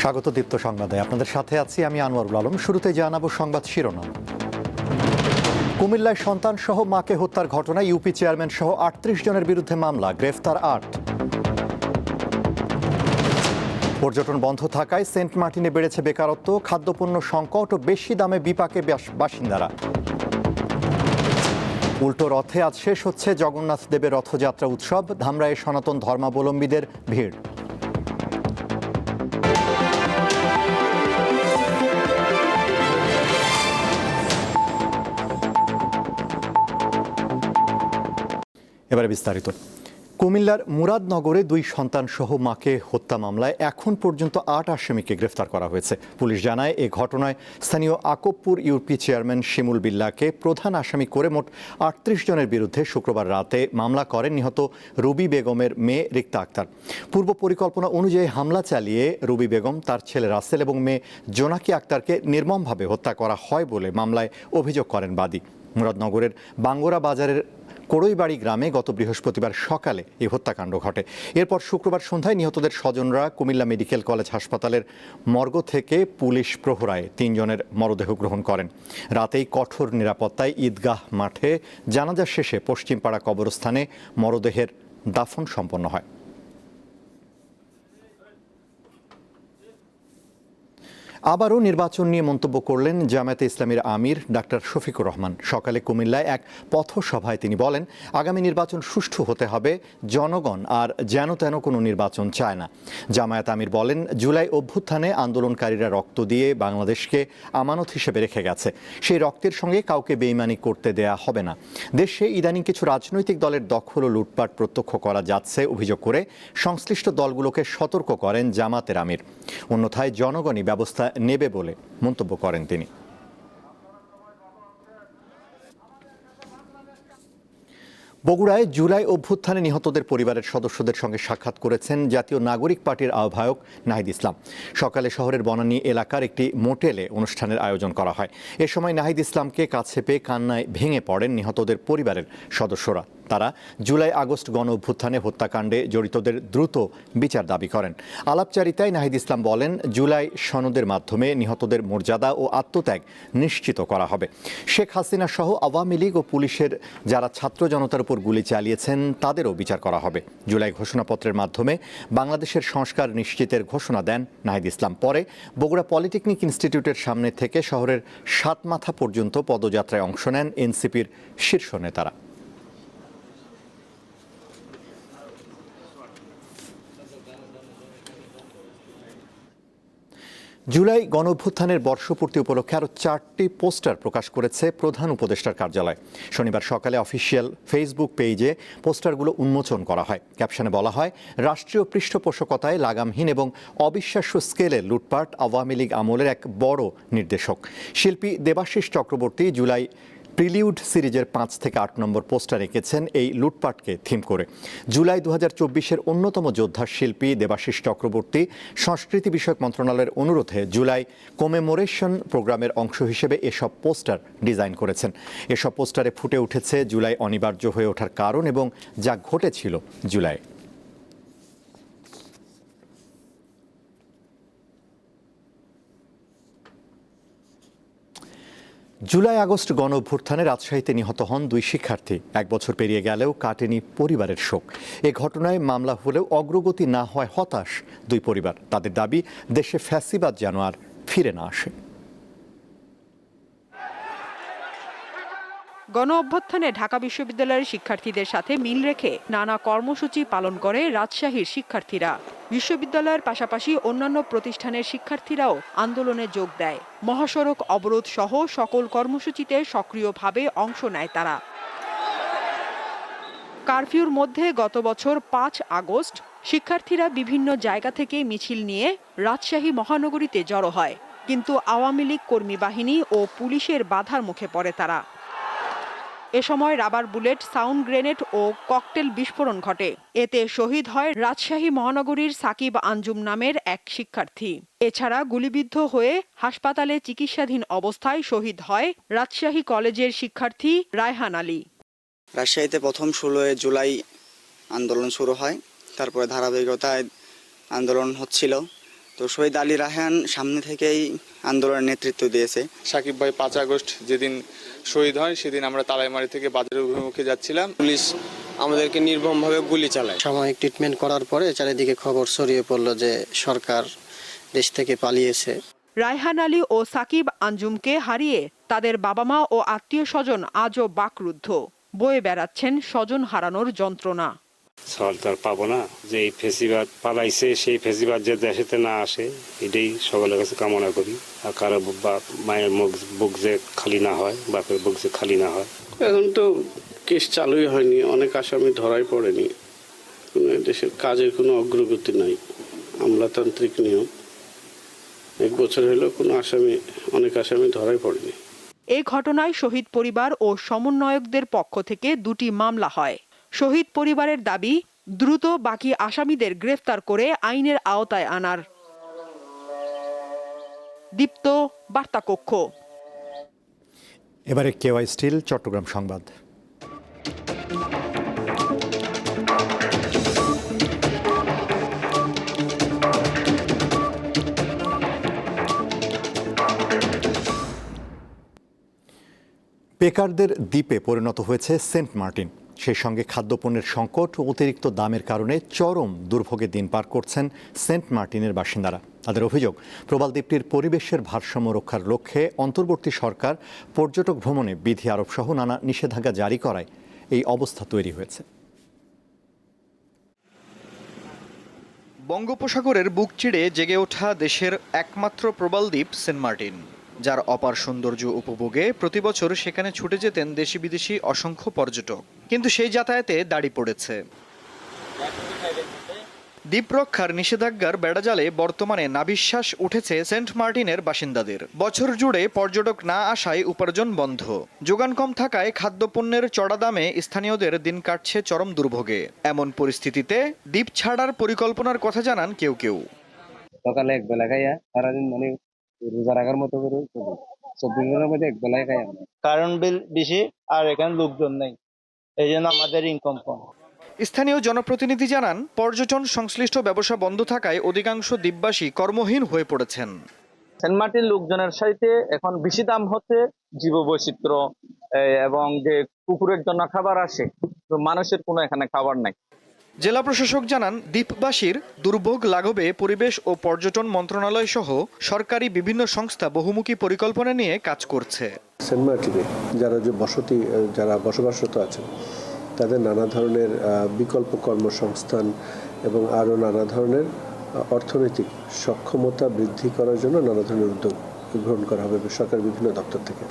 স্বাগত দীপ্ত সংবাদে। আপনাদের সাথে আছি আমি আনোয়ারুল আলম। শুরুতে জানাব সংবাদ শিরোনাম। কুমিল্লায় সন্তান সহ মাকে হত্যার ঘটনায় ইউপি চেয়ারম্যান সহ আটত্রিশ জনের বিরুদ্ধে মামলা, গ্রেফতার আট। পর্যটন বন্ধ থাকায় সেন্ট মার্টিনে বেড়েছে বেকারত্ব, খাদ্যপণ্য সংকট ও বেশি দামে বিপাকে বাস- বাসিন্দারা। উল্টো রথে আজ শেষ হচ্ছে জগন্নাথ দেবের রথযাত্রা উৎসব ধামরায়ে সনাতন ধর্মাবলম্বীদের ভিড়। এবারে বিস্তারিত। কুমিল্লার মুরাদনগরে দুই সন্তান সহ মাকে হত্যা মামলায় এখন পর্যন্ত আট আসামিকে গ্রেফতার করা হয়েছে। পুলিশ জানায়, এ ঘটনায় স্থানীয় আকবপুর ইউপি চেয়ারম্যান শিমুল বিল্লাকে প্রধান আসামি করে মোট আটত্রিশ জনের বিরুদ্ধে শুক্রবার রাতে মামলা করেন নিহত রুবি বেগমের মেয়ে রিক্তা আক্তার। পূর্ব পরিকল্পনা অনুযায়ী হামলা চালিয়ে রুবি বেগম, তার ছেলে রাসেল এবং মেয়ে জোনাকি আক্তারকে নির্মমভাবে হত্যা করা হয় বলে মামলায় অভিযোগ করেন বাদী। মুরাদনগরের বাঙ্গোরা বাজারের কোড়ইবাড়ি গ্রামে গত বৃহস্পতিবার সকালে এই হত্যাকাণ্ড ঘটে। এরপর শুক্রবার সন্ধ্যায় নিহতদের স্বজনরা কুমিল্লা মেডিকেল কলেজ হাসপাতালের মর্গ থেকে পুলিশ প্রহরায় তিনজনের মরদেহ গ্রহণ করেন। রাতেই কঠোর নিরাপত্তায় ঈদগাহ মাঠে জানাজা শেষে পশ্চিমপাড়া কবরস্থানে মরদেহের দাফন সম্পন্ন হয়। আবারও নির্বাচন নিয়ে মন্তব্য করলেন জামায়াতে ইসলামীর আমির ডাক্তার শফিকুর রহমান। সকালে কুমিল্লায় এক পথসভায় তিনি বলেন, আগামী নির্বাচন সুষ্ঠু হতে হবে, জনগণ আর যেন তেন কোনো নির্বাচন চায় না। জামায়াত আমির বলেন, জুলাই অভ্যুত্থানে আন্দোলনকারীরা রক্ত দিয়ে বাংলাদেশকে আমানত হিসেবে রেখে গেছে। সেই রক্তের সঙ্গে কাউকে বেইমানি করতে দেয়া হবে না। দেশে ইদানিং কিছু রাজনৈতিক দলের দখল ও লুটপাট প্রত্যক্ষ করা যাচ্ছে, অভিযোগ করে সংশ্লিষ্ট দলগুলোকে সতর্ক করেন জামাতের আমির। অন্যথায় জনগণই ব্যবস্থা নেবে বলে মন্তব্য করেন তিনি। বগুড়ায় জুলাই অভ্যুত্থানে নিহতদের পরিবারের সদস্যদের সঙ্গে সাক্ষাৎ করেছেন জাতীয় নাগরিক পার্টির আহ্বায়ক নাহিদ ইসলাম। সকালে শহরের বনানী এলাকার একটি মোটেলে অনুষ্ঠানের আয়োজন করা হয়। এ সময় নাহিদ ইসলামকে কাছে পেয়ে কান্নায় ভেঙে পড়েন নিহতদের পরিবারের সদস্যরা। তারা জুলাই আগস্ট গণ অভ্যুত্থানে হত্যাকাণ্ডে জড়িতদের দ্রুত বিচার দাবি করেন। আলাপচারিতায় নাহিদ ইসলাম বলেন, জুলাই সনদের মাধ্যমে নিহতদের মর্যাদা ও আত্মত্যাগ নিশ্চিত করা হবে। শেখ হাসিনা সহ আওয়ামী লীগ ও পুলিশের যারা ছাত্র জনতার উপর গুলি চালিয়েছেন, তাদেরও বিচার করা হবে। জুলাই ঘোষণাপত্রের মাধ্যমে বাংলাদেশের সংস্কার নিশ্চিতের ঘোষণা দেন নাহিদ ইসলাম। পরে বগুড়া পলিটেকনিক ইনস্টিটিউটের সামনে থেকে শহরের সাত মাথা পর্যন্ত পদযাত্রায় অংশ নেন এনসিপির শীর্ষ নেতারা। জুলাই গণঅভ্যুত্থানের বর্ষপূর্তি উপলক্ষে আরও চারটি পোস্টার প্রকাশ করেছে প্রধান উপদেষ্টার কার্যালয়। শনিবার সকালে অফিসিয়াল ফেসবুক পেজে পোস্টারগুলো উন্মোচন করা হয়। ক্যাপশনে বলা হয়, রাষ্ট্রীয় পৃষ্ঠপোষকতায় লাগামহীন এবং অবিশ্বাস্য স্কেলে লুটপাট আওয়ামী লীগ আমলের এক বড় নির্দেশক। শিল্পী দেবাশিস চক্রবর্তী জুলাই প্রিলিউড সিরিজের পাঁচ থেকে আট নম্বর পোস্টার এঁকেছেন এই লুটপাটকে থিম করে। জুলাই দু হাজার চব্বিশের অন্যতম যোদ্ধা শিল্পী দেবাশিস চক্রবর্তী সংস্কৃতি বিষয়ক মন্ত্রণালয়ের অনুরোধে জুলাই কোমেমোরেশন প্রোগ্রামের অংশ হিসেবে এসব পোস্টার ডিজাইন করেছেন। এসব পোস্টারে ফুটে উঠেছে জুলাই অনিবার্য হয়ে ওঠার কারণ এবং যা ঘটেছিল জুলাই জুলাই আগস্ট গণ অভ্যুত্থানে রাজশাহীতে নিহত হন দুই শিক্ষার্থী। এক বছর পেরিয়ে গেলেও কাটেনি পরিবারের শোক। এ ঘটনায় মামলা হলেও অগ্রগতি না হয় হতাশ দুই পরিবার। তাদের দাবি, দেশে ফ্যাসিবাদ যেন আর ফিরে না আসে। গণ অভ্যুত্থানে ঢাকা বিশ্ববিদ্যালয়ের শিক্ষার্থীদের সাথে মিল রেখে নানা কর্মসূচি পালন করে রাজশাহীর শিক্ষার্থীরা। বিশ্ববিদ্যালয়ের পাশাপাশি অন্যান্য প্রতিষ্ঠানের শিক্ষার্থীরাও আন্দোলনে যোগ দেয়। মহাসড়ক অবরোধ সহ সকল কর্মসূচিতে সক্রিয়ভাবে অংশ নেয় তারা। কারফিউর মধ্যে গত বছর পাঁচ আগস্ট শিক্ষার্থীরা বিভিন্ন জায়গা থেকে মিছিল নিয়ে রাজশাহী মহানগরীতে জড়ো হয়। কিন্তু আওয়ামী লীগ কর্মী বাহিনী ও পুলিশের বাধার মুখে পড়ে তারা। এ সময় রাবার বুলেট সাউন্ড গ্রেনেড ও ককটেল বিস্ফোরণ ঘটে। এতে শহীদ হয় রাজশাহী মহানগরীর সাকিব আঞ্জুম নামের এক শিক্ষার্থী। এছাড়া গুলিবিদ্ধ হয়ে হাসপাতালে চিকিৎসাধীন অবস্থায় শহীদ হয় রাজশাহী কলেজের শিক্ষার্থী রায়হান আলী। রাজশাহীতে প্রথম ষোলোই জুলাই আন্দোলন শুরু হয়। তারপরে ধারাবাহিকতায় আন্দোলন হচ্ছিল। তো শহীদ আলী রাহান সামনে থেকেই আন্দোলনের নেতৃত্ব দিয়েছে। সাকিব ভাই পাঁচ আগস্ট যেদিন শহীদ হয় সেদিন আমরা তালাইমারি থেকে বাজারের অভিমুখে যাচ্ছিলাম। পুলিশ আমাদেরকে নির্মমভাবে গুলি চালায়। সাময়িক ট্রিটমেন্ট করার পরে চারিদিকে খবর ছড়িয়ে পড়ল যে সরকার দেশ থেকে পালিয়েছে। রায়হান আলী ও সাকিব আঞ্জুমকে হারিয়ে তাদের বাবা মা ও আত্মীয় স্বজন আজও বাকরুদ্ধ। বয়ে বেড়াচ্ছেন স্বজন হারানোর যন্ত্রণা। সওয়াল তো আর পাবো না যে এই ফেসিবাদ পালাইছে সেই ফেসিবাদ যে দেশেতে না আসে এটাই সকলের কাছে কামনা করি। আর কারও বাপ মায়ের মুখ বুক যে খালি না হয় বাপের বুক যে খালি না হয়। এখন তো কেস চালুই হয়নি অনেক আসামি ধরাই পড়েনি। কোনো দেশের কাজের কোনো অগ্রগতি নাই আমলাতান্ত্রিক নিয়ম। এক বছর হলো কোনো আসামি অনেক আসামি ধরাই পড়েনি। এই ঘটনায় শহীদ পরিবার ও সমন্বয়কদের পক্ষ থেকে দুটি মামলা হয়। শহীদ পরিবারের দাবি, দ্রুত বাকি আসামিদের গ্রেফতার করে আইনের আওতায় আনার। দীপ্ত বার্তা কক্ষ এবারে কেওয়াই স্টিল, চট্টগ্রাম সংবাদ। বেকারদের দ্বীপে পরিণত হয়েছে সেন্ট মার্টিন। সেই সঙ্গে খাদ্যপণ্যের সংকট ও অতিরিক্ত দামের কারণে চরম দুর্ভোগে দিন পার করছেন সেন্ট মার্টিনের বাসিন্দারা। তাদের অভিযোগ প্রবাল দ্বীপটির পরিবেশের ভারসাম্য রক্ষার লক্ষ্যে অন্তর্বর্তী সরকার পর্যটক ভ্রমণে বিধি আরোপ সহ নানা নিষেধাজ্ঞা জারি করায় এই অবস্থা তৈরি হয়েছে। বঙ্গোপসাগরের বুক চিড়ে জেগে ওঠা দেশের একমাত্র প্রবাল দ্বীপ সেন্ট মার্টিন। যার অপার সৌন্দর্য উপভোগে প্রতি বছর সেখানে ছুটে যেতেন দেশি বিদেশি অসংখ্য পর্যটক। কিন্তু সেই যাতায়াতে দাড়ি পড়েছে। দ্বীপ রক্ষার নিষেধাজ্ঞার বেড়াজালে বর্তমানে নাবিশ্বাস উঠেছে সেন্ট মার্টিনের বাসিন্দাদের। বছর জুড়ে পর্যটক না আসায় উপার্জন বন্ধ। যোগান কম থাকায় খাদ্যপণ্যের চড়া দামে স্থানীয়দের দিন কাটছে চরম দুর্ভোগে। এমন পরিস্থিতিতে দ্বীপ ছাড়ার পরিকল্পনার কথা জানান কেউ কেউ। সকালে এক বেলা খাইয়া সারাদিন মানে রোজা রাখার মতো করে চলি চব্বিশ ঘণ্টার মধ্যে এক বেলায় খাই আমরা। কারণ বিল বেশি আর এখানে লোকজন নেই। এই জন্য আমাদের ইনকাম কম। স্থানীয় জনপ্রতিনিধি জানান পর্যটন সংশ্লিষ্ট ব্যবসা বন্ধ থাকায় অধিকাংশ দ্বীপবাসী কর্মহীন হয়ে পড়েছেন। সেন্ট মার্টিন লোকজনের সাথে এখন বেশি দাম হচ্ছে জীব বৈচিত্র্য এবং যে কুকুরের জন্য খাবার আসে তো মানুষের কোনো এখানে খাবার নাই। জেলা প্রশাসক জানান, দ্বীপবাসীর দুর্ভোগ লাঘবে পরিবেশ ও পর্যটন মন্ত্রণালয় সহ সরকারি বিভিন্ন সংস্থা বহুমুখী পরিকল্পনা নিয়ে কাজ করছে। যারা যে বসতি যারা বসবাসরত আছেন, তাদের নানা ধরনের বিকল্প কর্মসংস্থান এবং আরও নানা ধরনের অর্থনৈতিক সক্ষমতা বৃদ্ধি করার জন্য নানা ধরনের উদ্যোগ গ্রহণ করা হবে সরকার বিভিন্ন দপ্তর থেকে।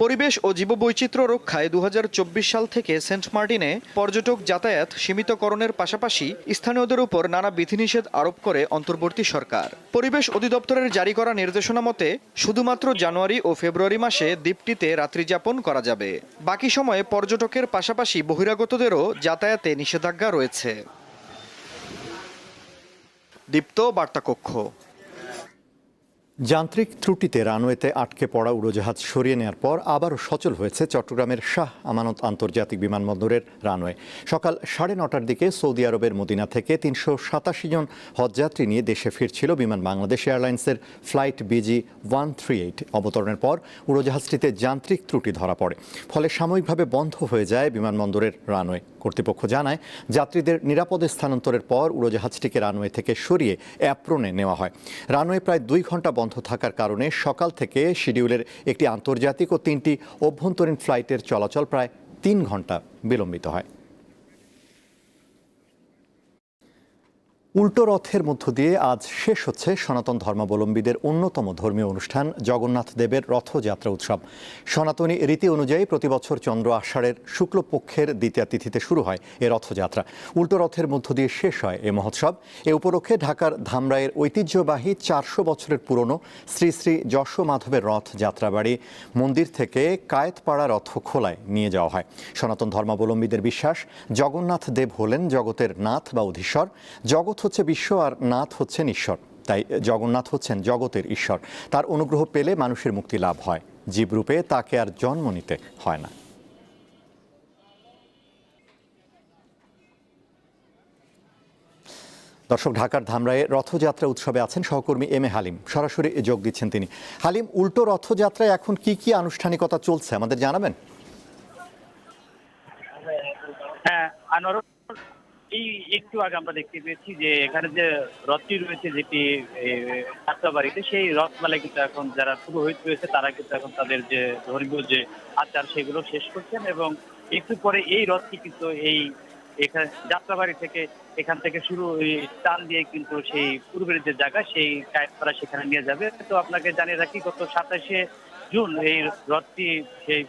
পরিবেশ ও জীববৈচিত্র্য রক্ষায় দু হাজার চব্বিশ সাল থেকে সেন্ট মার্টিনে পর্যটক যাতায়াত সীমিতকরণের পাশাপাশি স্থানীয়দের উপর নানা বিধিনিষেধ আরোপ করে অন্তর্বর্তী সরকার। পরিবেশ অধিদপ্তরের জারি করা নির্দেশনা মতে, শুধুমাত্র জানুয়ারি ও ফেব্রুয়ারি মাসে দ্বীপটিতে রাত্রিযাপন করা যাবে। বাকি সময়ে পর্যটকের পাশাপাশি বহিরাগতদেরও যাতায়াতে নিষেধাজ্ঞা রয়েছে। দীপ্ত বার্তাকক্ষ যান্ত্রিক ত্রুটিতে রানওয়েতে আটকে পড়া উড়োজাহাজ সরিয়ে নেওয়ার পর আবারও সচল হয়েছে চট্টগ্রামের শাহ আমানত আন্তর্জাতিক বিমানবন্দরের রানওয়ে। সকাল সাড়ে নটার দিকে সৌদি আরবের মদিনা থেকে তিনশো সাতাশি জন হজযাত্রী নিয়ে দেশে ফিরছিল বিমান বাংলাদেশ এয়ারলাইন্সের flight BG one three eight. অবতরণের পর উড়োজাহাজটিতে যান্ত্রিক ত্রুটি ধরা পড়ে, ফলে সাময়িকভাবে বন্ধ হয়ে যায় বিমানবন্দরের রানওয়ে। কর্তৃপক্ষ জানায়, যাত্রীদের নিরাপদে স্থানান্তরের পর উড়োজাহাজটিকে রানওয়ে থেকে সরিয়ে অ্যাপ্রনে নেওয়া হয়। রানওয়ে প্রায় দুই ঘণ্টা বন্ধ থাকার কারণে সকাল থেকে শিডিউলের একটি আন্তর্জাতিক ও তিনটি অভ্যন্তরীণ ফ্লাইটের চলাচল প্রায় তিন ঘণ্টা বিলম্বিত হয়। উল্টো রথের মধ্য দিয়ে আজ শেষ হচ্ছে সনাতন ধর্মাবলম্বীদের অন্যতম ধর্মীয় অনুষ্ঠান, জগন্নাথ দেবের রথযাত্রা উৎসব। সনাতনী রীতি অনুযায়ী প্রতিবছর চন্দ্র আষাঢ়ের শুক্লপক্ষের দ্বিতীয় তিথিতে শুরু হয় এ রথযাত্রা। উল্টো রথের মধ্য দিয়ে শেষ হয় এ মহোৎসব। এ উপলক্ষে ঢাকার ধামরাইয়ের ঐতিহ্যবাহী চারশো বছরের পুরনো শ্রী শ্রী যশ মাধবের রথ যাত্রাবাড়ি মন্দির থেকে কায়েতপাড়া রথ খোলায় নিয়ে যাওয়া হয়। সনাতন ধর্মাবলম্বীদের বিশ্বাস, জগন্নাথ দেব হলেন জগতের নাথ বা অধীশ্বর। জগৎ হচ্ছে বিশ্ব আর নাথ হচ্ছেন ঈশ্বর। তাই জগন্নাথ হচ্ছেন জগতের ঈশ্বর। তার অনুগ্রহ পেলে মানুষের মুক্তি লাভ হয়। জীবরূপে তাকে আর জন্ম নিতে হয় না। দর্শক, ঢাকার ধামরায়ে রথযাত্রা উৎসবে আছেন সহকর্মী এম এ হালিম। সরাসরি যোগ দিচ্ছেন তিনি। হালিম, উল্টো রথযাত্রায় এখন কি কি আনুষ্ঠানিকতা চলছে? আমাদের জানাবেন? হ্যাঁ এই একটু আগে আমরা দেখতে পেয়েছি যে এখানে যে রথটি রয়েছে যেটি যাত্রাবাড়িতে সেই রথমেলায় কিন্তু এখন যারা পুরোহিত রয়েছে, তারা কিন্তু এখন তাদের যে ধর্মীয় যে আচার সেগুলো শেষ করছেন এবং একটু পরে এই রথটি কিন্তু এই এখানে, যাত্রাবাড়ি থেকে এখান থেকে শুরু টান দিয়ে কিন্তু সেই পূর্বের যে জায়গা, সেই কায়েতপাড়া সেখানে নিয়ে যাবে। তো আপনাকে জানিয়ে রাখি, গত সাতাশে জুন এই রথটি সেই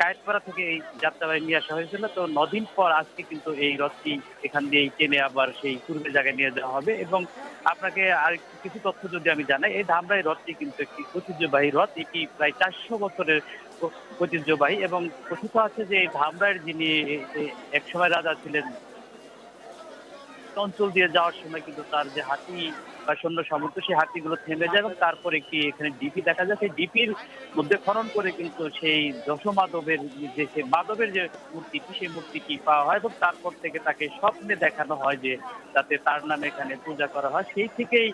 কায়েতপাড়া থেকে এই যাত্রাবাড়ি নিয়ে আসা হয়েছিল। তো নদিন পর আজকে কিন্তু এই রথটি এখান দিয়ে টেনে আবার সেই পূর্বের জায়গায় নিয়ে যাওয়া হবে এবং আপনাকে আর কিছু তথ্য যদি আমি জানাই, এই ধামরাই রথটি কিন্তু একটি ঐতিহ্যবাহী রথ, এটি প্রায় চারশো বছরের ঐতিহ্যবাহী এবং কথিত আছে যে এই ধামরাইয়ের যিনি এক সময় একসময় রাজা ছিলেন অঞ্চল দিয়ে যাওয়ার সময় কিন্তু তার যে হাতি বা সৈন্য সামর্থ্য, সেই হাতিগুলো থেমে যায় এবং তারপর একটি এখানে ডিপি দেখা যায়। সেই ডিপির মধ্যে খনন করে কিন্তু সেই দশমাধবের যে, সে মাধবের যে মূর্তিটি সেই মূর্তিটি পাওয়া হয় এবং তারপর থেকে তাকে স্বপ্নে দেখানো হয় যে যাতে তার নামে এখানে পূজা করা হয়। সেই থেকেই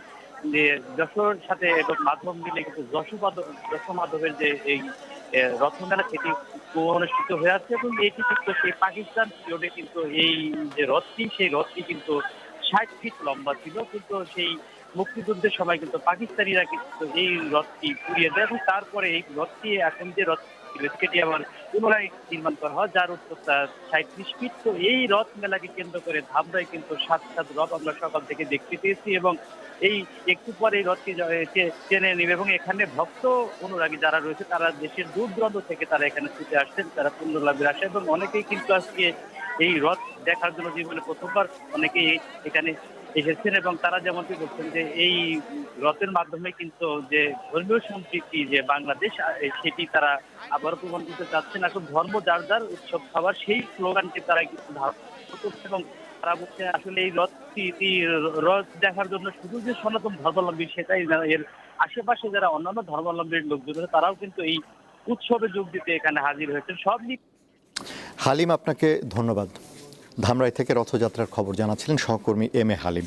যে যশোর সাথে এবং মাধব মিলে কিন্তু যশোমাধব দশমাধবের যে এই রথমেলা, সেটি অনুষ্ঠিত হয়ে আছে এবং এটি কিন্তু সেই পাকিস্তান পিরিয়ডে কিন্তু এই যে হ্রদটি, সেই রথটি কিন্তু ষাট ফিট লম্বা ছিল। কিন্তু সেই মুক্তিযুদ্ধের সময় কিন্তু পাকিস্তানিরা কিন্তু এই রথটি পুড়িয়ে দেয় এবং তারপরে এই রথটি এখন যে রথ পুনরায় নির্মাণ করা হয় যার সাঁত্রিশ ফিট তো এই রথ মেলাকে কেন্দ্র করে ধামরায় কিন্তু সাত সাত রথ আমরা সকাল থেকে দেখতে পেয়েছি এবং এই একটু পরে এই রথটি টেনে নেবে এবং এখানে ভক্ত অনুরাগী যারা রয়েছে, তারা দেশের দূর দূরান্ত থেকে তারা এখানে ছুটে আসছেন, তারা পুণ্য লাভের আসে এবং অনেকেই কিন্তু আজকে এই রথ দেখার জন্য জীবনে প্রথমবার অনেকেই এখানে এসেছেন এবং তারা যেমনটি বলছেন যে এই রথের মাধ্যমে কিন্তু যে ধর্মীয় সম্প্রীতি, যে বাংলাদেশ সেটি তারা আবার প্রমাণ করতে চাচ্ছেন। এখন ধর্ম যার যার, উৎসব খাবার সেই স্লোগানটি তারা কিন্তু ধারণ করছে এবং তারা বলছে, আসলে এই রথটি রথ দেখার জন্য শুধু যে সনাতন ধর্মাবলম্বী সেটাই এর আশেপাশে যারা অন্যান্য ধর্মাবলম্বীর লোকজন তারাও কিন্তু এই উৎসবে যোগ দিতে এখানে হাজির হয়েছেন। সব হালিম আপনাকে ধন্যবাদ। ধামরাই থেকে রথযাত্রার খবর জানাচ্ছিলেন সহকর্মী এম এ হালিম।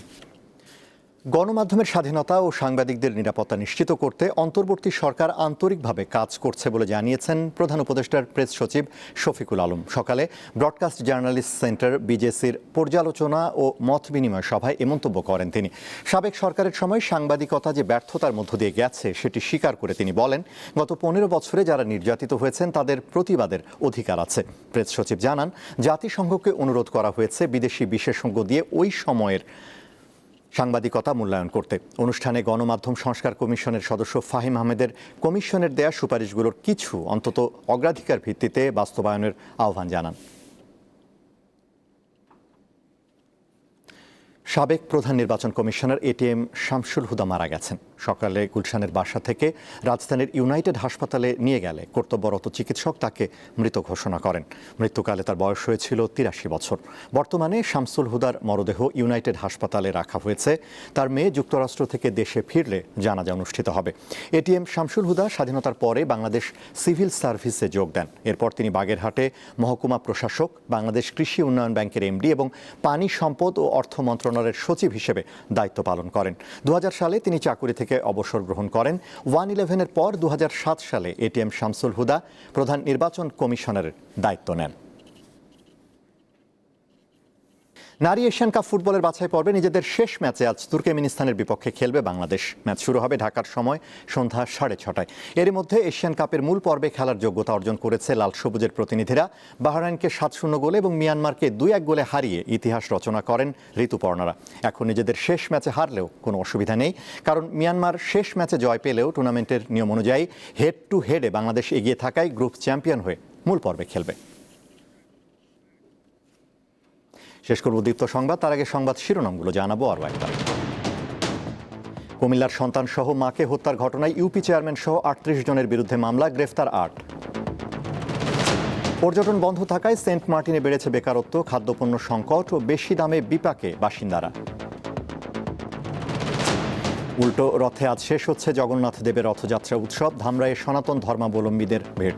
গণমাধ্যমের স্বাধীনতা ও সাংবাদিকদের নিরাপত্তা নিশ্চিত করতে অন্তর্বর্তী সরকার আন্তরিকভাবে কাজ করছে বলে জানিয়েছেন প্রধান উপদেষ্টার প্রেস সচিব শফিকুল আলম। সকালে ব্রডকাস্ট জার্নালিস্ট সেন্টার বিজেসির পর্যালোচনা ও মত বিনিময় সভায় এ মন্তব্য করেন তিনি। সাবেক সরকারের সময় সাংবাদিকতা যে ব্যর্থতার মধ্য দিয়ে গেছে সেটি স্বীকার করে তিনি বলেন, গত পনেরো বছরে যারা নির্যাতিত হয়েছেন তাদের প্রতিবাদের অধিকার আছে। প্রেস সচিব জানান, জাতিসংঘকে অনুরোধ করা হয়েছে বিদেশি বিশেষজ্ঞ দিয়ে ওই সময়ের সাংবাদিকতা মূল্যায়ন করতে। অনুষ্ঠানে গণমাধ্যম সংস্কার কমিশনের সদস্য ফাহিম আহমেদের কমিশনের দেয়া সুপারিশগুলোর কিছু অন্তত অগ্রাধিকার ভিত্তিতে বাস্তবায়নের আহ্বান জানান। সাবেক প্রধান নির্বাচন কমিশনার এটিএম শামসুল হুদা মারা গেছেন। সকালে গুলশানের বাসা থেকে রাজধানীর ইউনাইটেড হাসপাতালে নিয়ে গেলে কর্তব্যরত চিকিৎসক তাকে মৃত ঘোষণা করেন। মৃত্যুকালে তার বয়স হয়েছিল তিরাশি বছর। বর্তমানে শামসুল হুদার মরদেহ ইউনাইটেড হাসপাতালে রাখা হয়েছে। তার মেয়ে যুক্তরাষ্ট্র থেকে দেশে ফিরলে জানাজা অনুষ্ঠিত হবে। এটিএম শামসুল হুদা স্বাধীনতার পরে বাংলাদেশ সিভিল সার্ভিসে যোগ দেন। এরপর তিনি বাগেরহাটে মহকুমা প্রশাসক, বাংলাদেশ কৃষি উন্নয়ন ব্যাংকের এমডি এবং পানি সম্পদ ও অর্থ মন্ত্রণালয়ের সচিব হিসেবে দায়িত্ব পালন করেন। দু হাজার সালে তিনি চাকুরি থেকে অবসর গ্রহণ করেন। ওয়ান ইলেভেনের পর দু হাজার সাত সালে এটিএম শামসুল হুদা প্রধান নির্বাচন কমিশনারের দায়িত্ব নেন। নারী এশিয়ান কাপ ফুটবলের বাছাই পর্বে নিজেদের শেষ ম্যাচে আজ তুর্কমেনিস্তানের বিপক্ষে খেলবে বাংলাদেশ। ম্যাচ শুরু হবে ঢাকার সময় সন্ধ্যা সাড়ে ছটায়। এর মধ্যে এশিয়ান কাপের মূল পর্বে খেলার যোগ্যতা অর্জন করেছে লাল সবুজের প্রতিনিধিরা। বাহরাইনকে সাত শূন্য গোলে এবং মিয়ানমারকে দুই এক গোলে হারিয়ে ইতিহাস রচনা করেন ঋতুপর্ণারা। এখন নিজেদের শেষ ম্যাচে হারলেও কোনো অসুবিধা নেই। কারণ মিয়ানমার শেষ ম্যাচে জয় পেলেও টুর্নামেন্টের নিয়ম অনুযায়ী হেড টু হেডে বাংলাদেশ এগিয়ে থাকায় গ্রুপ চ্যাম্পিয়ন হয়ে মূল পর্বে খেলবে। শেষ করব দীপ্ত সংবাদ। তার আগে সংবাদ শিরোনামগুলো জানাব আরও একবার। কুমিল্লার সন্তান সহ মাকে হত্যার ঘটনায় ইউপি চেয়ারম্যান সহ আটত্রিশ জনের বিরুদ্ধে মামলা, গ্রেফতার আট। পর্যটন বন্ধ থাকায় সেন্ট মার্টিনে বেড়েছে বেকারত্ব, খাদ্যপণ্য সংকট ও বেশি দামে বিপাকে বাসিন্দারা। উল্টো রথে আজ শেষ হচ্ছে জগন্নাথ দেবের রথযাত্রা উৎসব ধামরায়ে সনাতন ধর্মাবলম্বীদের ভিড়।